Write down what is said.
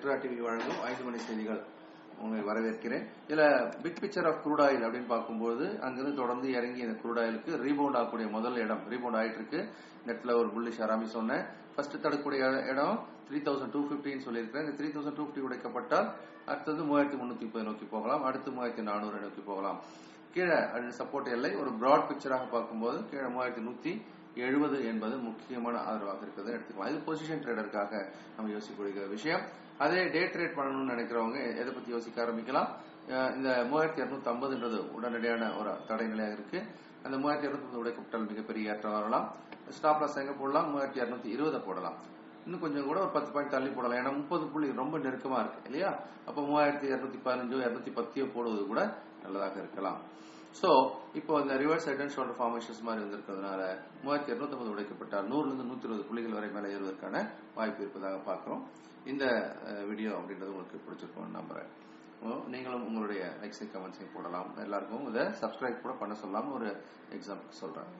Metro TV வழங்கும் ஐந்து மணி செய்திகள் உங்களை வரவேற்கிறேன். இதுல big picture of crude oil அப்படின்னு பார்க்கும்போது அங்கிருந்து தொடர்ந்து இறங்கி இந்த குரூட் ஆயிலுக்கு ரீபவுண்ட் ஆகக்கூடிய முதல் இடம் ரீபவுண்ட் ஆயிட்டு இருக்கு நெட்ல ஒரு புல்லிஷ் ஆராமி சொன்னேன். ஃபர்ஸ்ட் தடுக்கக்கூடிய இடம் த்ரீ தௌசண்ட் டூ ஃபிஃப்டின்னு சொல்லியிருக்கேன் இந்த த்ரீ தௌசண்ட் டூ ஃபிஃப்டி உடைக்கப்பட்டால் அடுத்தது மூவாயிரத்தி முன்னூத்தி முப்பது நோக்கி போகலாம். அடுத்து மூவாயிரத்தி நானூறு நோக்கி போகலாம். கீழே அது சப்போர்ட் எல்லை. ஒரு பிராட் பிக்சராக பார்க்கும்போது கீழே மூவாயிரத்தி நூத்தி எழுபது என்பது முக்கியமான ஆதரவாக இருக்கிறது எடுத்துக்கலாம். இது பொசிஷன் ட்ரேடருக்காக நம்ம யோசிக்கக்கூடிய விஷயம். அதே டே ட்ரேட் பண்ணணும்னு நினைக்கிறவங்க எதை பத்தி யோசிக்க ஆரம்பிக்கலாம். இந்த மூவாயிரத்தி இருநூத்தி ஐம்பதுன்றது உடனடியான ஒரு தடை நிலையாக இருக்கு. அந்த மூவாயிரத்தி இருநூத்தி உடைக்கப்பட்டால் மிகப்பெரிய ஏற்றம் வரலாம். ஸ்டாப் லாஸ் எங்க போடலாம்? மூவாயிரத்தி இருநூத்தி இருபதை போடலாம். இன்னும் கொஞ்சம் கூட ஒரு பத்து பாயிண்ட் தள்ளி போடலாம். ஏன்னா முப்பது புள்ளி ரொம்ப நெருக்கமா இருக்கு இல்லையா? அப்போ மூவாயிரத்தி இருநூத்தி பதினஞ்சோ இருநூத்தி பத்தியோ போடுவது கூட நல்லதாக இருக்கலாம். சோ இப்போ இந்த reverse head and shoulder formations மாதிரி வந்திருக்கிறதுனால மூவாயிரத்தி இருநூத்தி ஐம்பது உடைக்கப்பட்டால் நூறுல இருந்து நூத்தி இருபது புள்ளிகள் வரை மேலே ஏறுவதற்கான வாய்ப்பு இருப்பதாக பார்க்குறோம். இந்த வீடியோ அப்படின்றது உங்களுக்கு பிடிச்சிருக்கும்னு நம்புறேன். நீங்களும் உங்களுடைய லைக்ஸையும் கமெண்ட்ஸையும் போடலாம். எல்லாருக்கும் இதை சப்ஸ்கிரைப் கூட பண்ண சொல்லாமல் ஒரு எக்ஸாம்பிள் சொல்றேன்.